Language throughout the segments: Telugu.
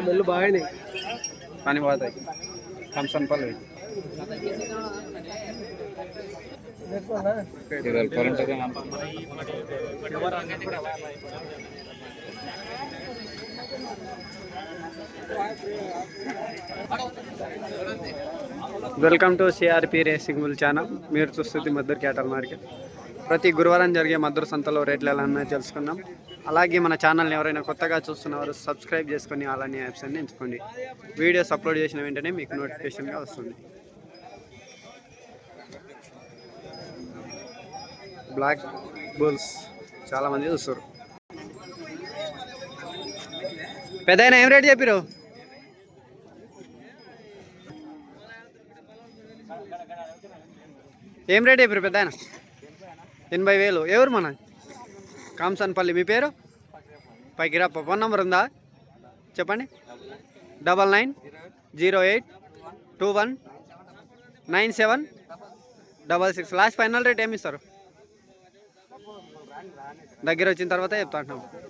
మెల్లు బాగానే పని పోతాయి కంసన్పల్లి ఇరవై రూపాయలు ఉంటుంది welcome to CRP racing bull channel మీరు చూస్తుంది మద్దూరు క్యాటల్ మార్కెట్ ప్రతి గురువారం జరిగే మద్దూరు సంతలో రేట్లు ఎలా ఉన్నాయో తెలుసుకుందాం. అలాగే మన ఛానల్ని ఎవరైనా కొత్తగా చూస్తున్నవారు సబ్స్క్రైబ్ చేసుకొని అలానే యాప్స్ అన్ని ఎంచుకోండి. వీడియోస్ అప్లోడ్ చేసిన వెంటనే మీకు నోటిఫికేషన్గా వస్తుంది. బ్లాక్ బుల్స్ చాలామంది చూస్తారు పెద్ద ఏం రేట్ చెప్పిరు? ఏం రేట్ చెప్పారు పెద్ద ఎనభై వేలు. ఎవరు మన? కాంసన్పల్లి. మీ పేరు? పైకి ఫోన్ నంబర్ ఉందా? చెప్పండి. Double nine zero eight two one nine seven double six. Last final rate ఏమి ఇస్తారు? దగ్గర వచ్చిన తర్వాత చెప్తా అంటున్నాం.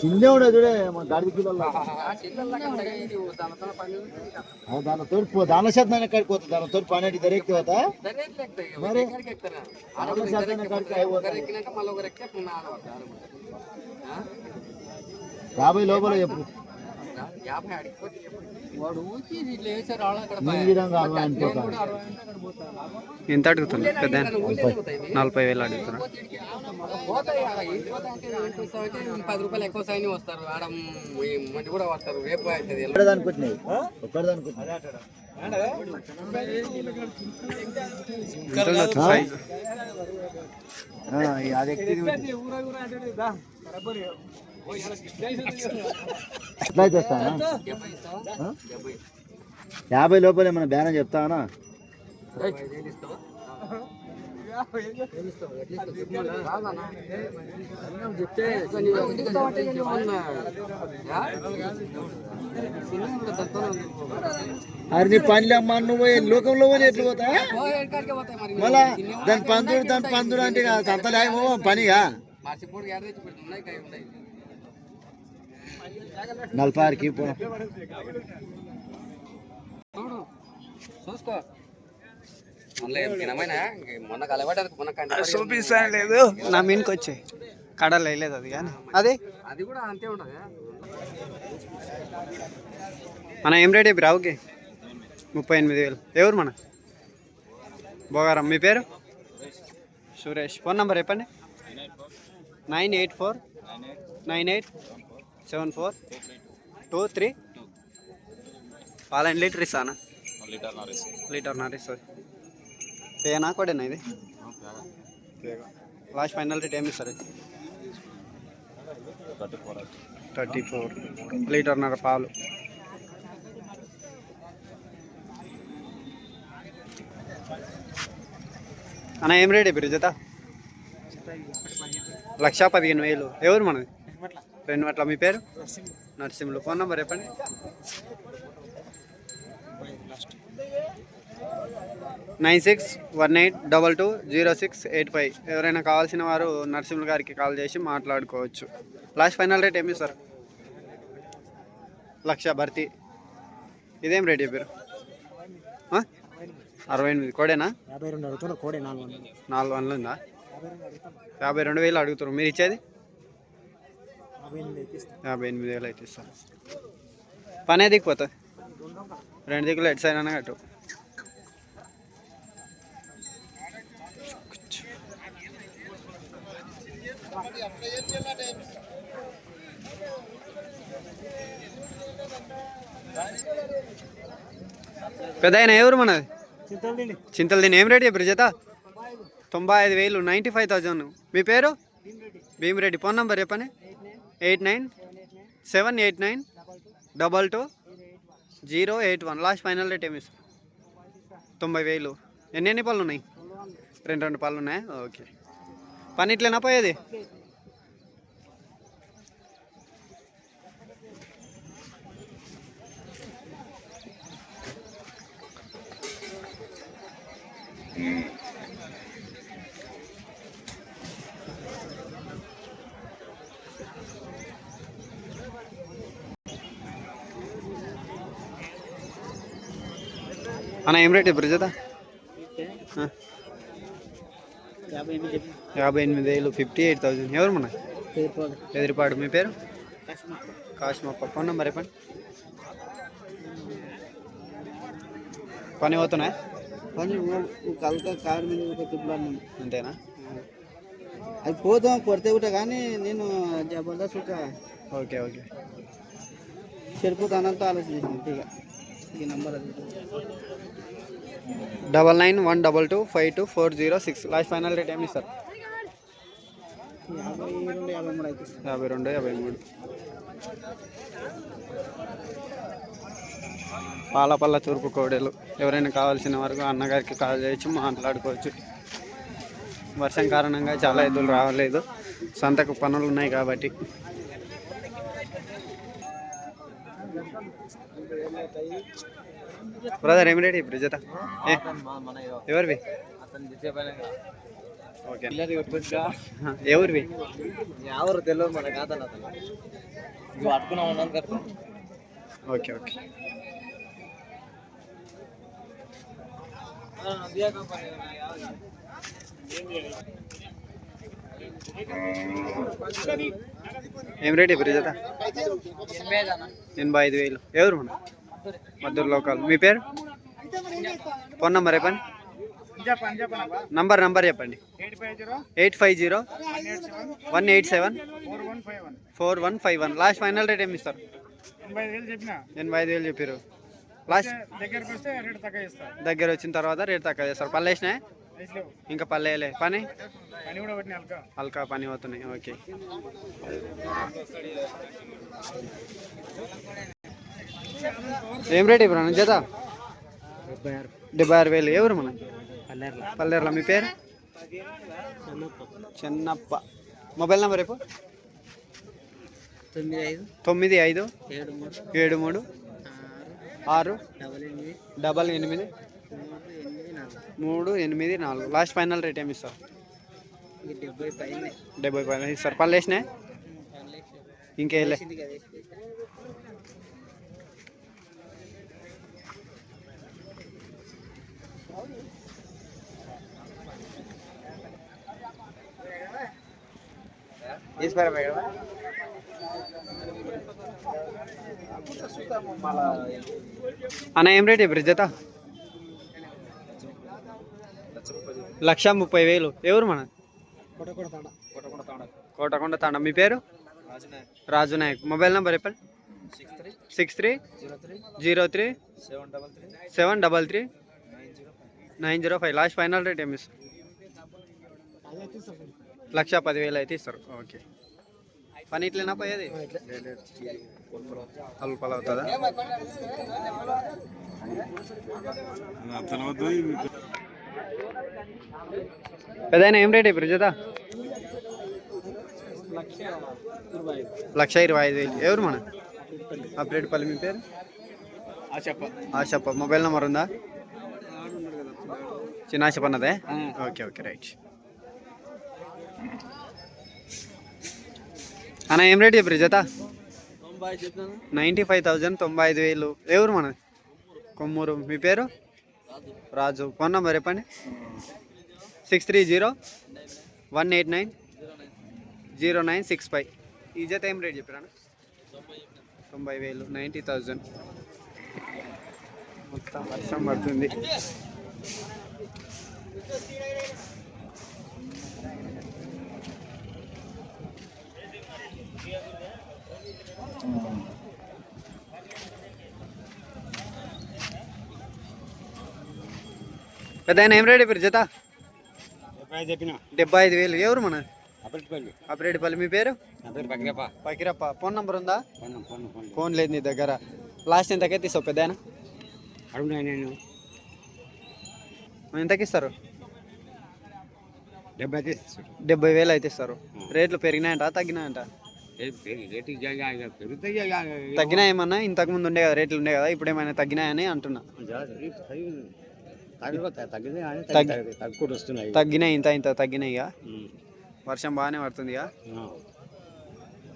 సిందే ఉండదు చూడే మన గాడి కిలోలో దాని తోడు దాన శాతం ఎక్కడికి పోతుంది దాని తోడు పని అంటే దొరికి పోతా? మరి? శాతం ఎక్కడికి అయిపోతుంది యాభై లోపల చెప్పు. యాభై అడిగిపోతే ఎంత అడుగుతున్నా పెద్ద నలభై వేలు అడుగుతున్నా. పది రూపాయలు ఎక్కువ సైన్ వస్తారు. ఆడ మంది కూడా రేపు అవుతుంది అది? ఎట్లా చేస్తానా? యాభై లోపల ఏమైనా బేరం చెప్తానా? చెప్తే నీ పనిలో అమ్మా నువ్వు లోకంలో పోతే ఎట్లు పోతా మళ్ళా దాని పందుడు దాని పందుడు అంటే అంత సంత లేకపో పనిగా? చూడు చూసుకో. చూపిస్తాను లేదు. నా మీనికి వచ్చాయి కడలు వేయలేదు అది కానీ. అదే? అది కూడా అంతే ఉండదు మన ఏం రేట్ చెప్పి రావుకి ముప్పై ఎనిమిది వేలు. ఎవరు మన? బోగారం. మీ పేరు? సురేష్. ఫోన్ నెంబర్ చెప్పండి. Nine eight four. Nine eight. Seven four two three పాలని లీటర్ ఇస్తానా? లీటర్ నారు ఇస్తుంది. పేనా కొడేనా ఇది? లాస్ట్ ఫైనల్ రేట్ ఏమి ఇస్తారు? Thirty four. లీటర్న్నర పాలు. అన్న ఏం రేట్ ఇప్పుడు జత? లక్ష పదిహేను వేలు. ఎవరు మనది? రెండు మట్ల మీ పేరు? నరసింహులు. ఫోన్ నెంబర్ చెప్పండి. Nine six one eight double two zero six eight five. ఎవరైనా కావాల్సిన వారు నరసింహులు గారికి కాల్ చేసి మాట్లాడుకోవచ్చు. లాస్ట్ ఫైనల్ రేట్ ఏమి సార్ లక్ష భర్తీ. ఇదేం రేట్ చెప్పారు? అరవై ఎనిమిది. కోడేనా? యాభై రెండు అడుగుతున్నా. కోడే నాలుగు వందలు. నాలుగు వందలు ఉందా? యాభై రెండు వేలు అడుగుతారు మీరు ఇచ్చేది? యాభై ఎనిమిది వేలు అయితే ఇస్తాను. పనే దిగిపోతుంది రెండు దిగులు ఎటు సైడ్ అన్న కట్టు. పెద్ద ఆయన ఎవరు మనది? చింతలు దీని ఏం రేట్ చెప్పారు చేత తొంభై ఐదు వేలు నైంటీ ఫైవ్ థౌజండ్. మీ పేరు? భీమిరెడ్డి. ఫోన్ నంబర్ చెప్పండి. Eight nine seven eight nine double two zero eight one. Last final rate ఏమి తొంభై వేలు. ఎన్ని ఎన్ని పళ్ళు ఉన్నాయి రెండు రెండు పళ్ళు ఉన్నాయా ఓకే. పని ఇట్లేనా పోయేది? అన్న ఏం రేట్ ఇప్పుడు జత. యాభై ఎనిమిది వేలు ఫిఫ్టీ ఎయిట్ థౌజండ్ ఎవరు మన ఎదిరిపాడు మీ పేరు? కాశ్మప్ప. ఫోన్ నెంబర్ చెప్పండి. పని పోతున్నాయి? పని కలక కారు మీద అంతేనా? అది పోదాం కొడితే కూడా కానీ నేను జబర్దస్త్ ఓకే ఓకే. సరిపోతానంత ఆలోచించాను ఇక. Double nine one double two five two four zero six. Last final rate ఏమి ఇస్తారు యాభై రెండు యాభై మూడు అయితే. యాభై రెండు యాభై మూడు. పాలపల్ల తూర్పు కోడెలు. ఎవరైనా కావాల్సిన వరకు అన్నగారికి కాల్ చేయొచ్చు మాట్లాడుకోవచ్చు. వర్షం కారణంగా చాలా ఎద్దులు రావలేదు సంతకు పనులు ఉన్నాయి కాబట్టి. బ్రదర్ ఏమి రెడీ ఇప్పుడు జత ఎవరివి ఎవరివి ఎవరు తెలియదు మన కాదని అతను నువ్వు పట్టుకున్నా ఉన్నాను కదా ఓకే ఓకే ఏం రేట్ ఇప్పుడు జత ఎనభై ఐదు వేలు. ఎవరు మద్దూరు లోకల్. మీ పేరు? ఫోన్ నంబర్ చెప్పండి. నంబర్ నంబర్ చెప్పండి. Eight five zero one eight seven four one five one. Last final rate ఏమి ఇస్తారు? ఎనభై ఐదు వేలు చెప్పారు లాస్ట్ దగ్గర వచ్చిన తర్వాత రేట్ తక్కువ చేస్తారు. వేసలేవు ఇంకా వేయలే పని? పని కూడా పెట్టిన అల్క. హల్కా పని అవుతున్నాయి. ఓకే. ఏం రేట్ ఇప్పుడు జత డెబ్బై ఆరు వేలు. ఎవరు మన? పల్లెర్ల. మీ పేరు? చెన్నప్ప. మొబైల్ నెంబర్ రేపు తొమ్మిది ఐదు. ఏడు మూడు. ఏడు మూడు. ఆరు. డబల్ ఎనిమిది. మూడు ఎనిమిది నాలుగు. మూడు లాస్ట్ ఫైనల్ రేట్ ఏమి ఇస్తారు డెబ్బై పైన. ఇస్తారు. పళ్ళు వేసినాయి ఇంకేలే కదా అన్న ఏం రేట్ ఇప్పుడు జత? లక్ష ముప్పై వేలు. ఎవరు మన? కోటకొండ తాండ మీ పేరు? రాజు నాయక్ మొబైల్ నెంబర్ చెప్పండి. Six three zero three seven double three nine zero five. Last final rate ఏమి ఇస్తారు? లక్ష పదివేలు అయితే ఇస్తారు. ఓకే. పని ఇట్లేనా పోయేది అల్పలు అవుతుందా పెదైనా ఏం రేట్ ఇప్పుడు జత? లక్ష ఇరవై ఐదు వేలు. ఎవరు మన? అప్డేట్పల్లి మీ పేరు? ఆశప్ప. మొబైల్ నెంబర్ ఉందా? చిన్న ఆశప్ప అన్నదే? Okay okay right. అన్న ఏం రేట్ చెప్పారు జత? నైంటీ ఫైవ్ థౌజండ్ తొంభై ఐదు వేలు. ఎవరు మన? కొమ్మూరు. మీ పేరు? రాజు. ఫోన్ నెంబర్ చెప్పండి. Six three zero one eight nine zero nine six five. ఈ జత ఏం రేట్ చెప్పారా తొంభై వేలు నైంటీ థౌజండ్. మొత్తం వర్షం పడుతుంది. పెద్ద ఆయన ఏం రేట్ చెప్పారు జత చెప్పిన డెబ్బై ఐదు వేలు ఎవరు మన అప్రేటిపల్లి మీ పేరు పకిరప్ప ఫోన్ నంబర్ ఉందా ఫోన్ లేదు నీ దగ్గర లాస్ట్ ఎంతకైతే ఇస్తావు పెద్ద ఎంతకి ఇస్తారు డెబ్బై వేలు అయితే ఇస్తారు రేట్లు పెరిగినాయంట తగ్గినాయంట తగ్గినాయి ఏమన్నా ఇంతకు ముందు ఉండే కదా రేట్లు ఉండే కదా ఇప్పుడు ఏమైనా తగ్గినాయని అంటున్నా తగ్గింది తగ్గి- తగ్గుకుంటూ వస్తున్నాయి. తగ్గినాయి ఇంత ఇంత తగ్గినాయి ఇక. వర్షం బాగానే పడుతుంది ఇక.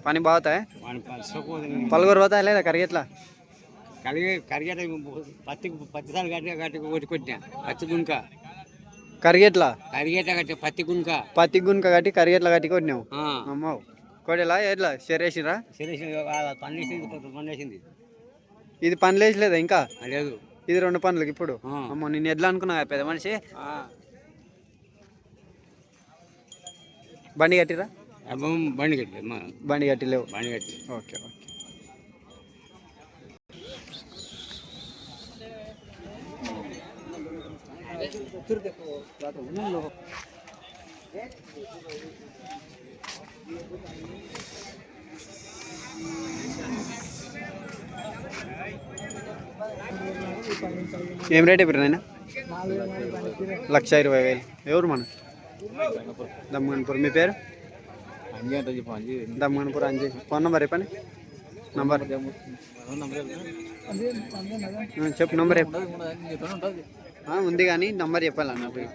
పని బాగుతాయి పలుగురు పోతాయి లేదా కరిగేట్లా కలిగే కరిగేట పత్తి కట్టి కట్టి కొట్టి కొట్టినా పత్తి గుంక కరిగేట్లా కరిగేట కట్టి పత్తి గుంక పత్తి గుంక కట్టి కరిగేట్లా కట్టి కొట్టినావు? అమ్మో. కొడేలా ఎట్లా? పనిచేసింది పనిచేసింది ఇది పని లేచలేదా ఇంకా? లేదు. ఇది రెండు పనులకి ఇప్పుడు. అమ్మో నేను ఎట్లా అనుకున్నా పెద్ద మనిషి? బండి కట్టిరా? బండి కట్టి బండి కట్టి లేవు బండి కట్టి ఓకే ఓకే. ఏం రేట్ ఇప్పుడు నాయన? లక్ష ఇరవై వేలు. ఎవరు మన? దమ్మగన్పూర్ మీ పేరు? దమ్మగన్పూర్ అంజీ. ఫోన్ నంబర్ చెప్పండి. నంబర్. చెప్పు నంబర్ ఉంది కానీ నంబర్ చెప్పాలి నంబర్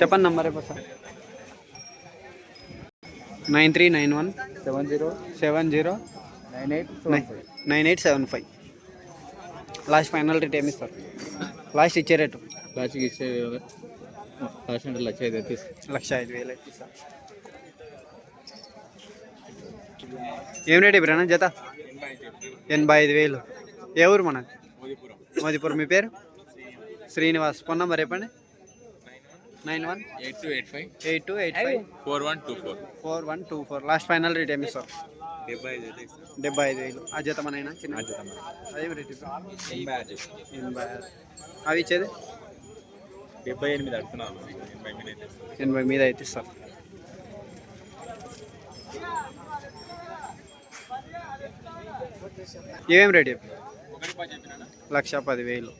చెప్పండి number sir. Nine three nine one seven zero seven zero nine eight nine eight seven five. Last final rate ఏమి ఇస్తారు లాస్ట్ ఇచ్చే రేటు. లాస్ట్కి ఇచ్చే లాస్ట్ అంటే లక్ష ఐదు లక్ష ఐదు వేలు అయితే ఇస్తారు ఏం రేట్ ఇప్పుడు జత? ఎనభై ఐదు వేలు. ఏ ఊరు మన? మోదీపురం. మీ పేరు? శ్రీనివాస్. ఫోన్ నంబర్ చెప్పండి. Nine one? Eight two eight five? Eight two eight five four one two four. Four one two four last final rate ఏమి ఇస్తారు డెబ్బై ఐదు డెబ్బై ఐదు వేలు. ఆ జత మనైనా? చిన్న? అదేం రేట్ ఎనభై ఆరు అవి ఇచ్చేది? డెబ్బై ఎనిమిది అడుగుతున్నాను. ఎనభై మీద అయితే. ఇస్తారు ఏం రేట్ చెప్పి లక్ష పదివేలు.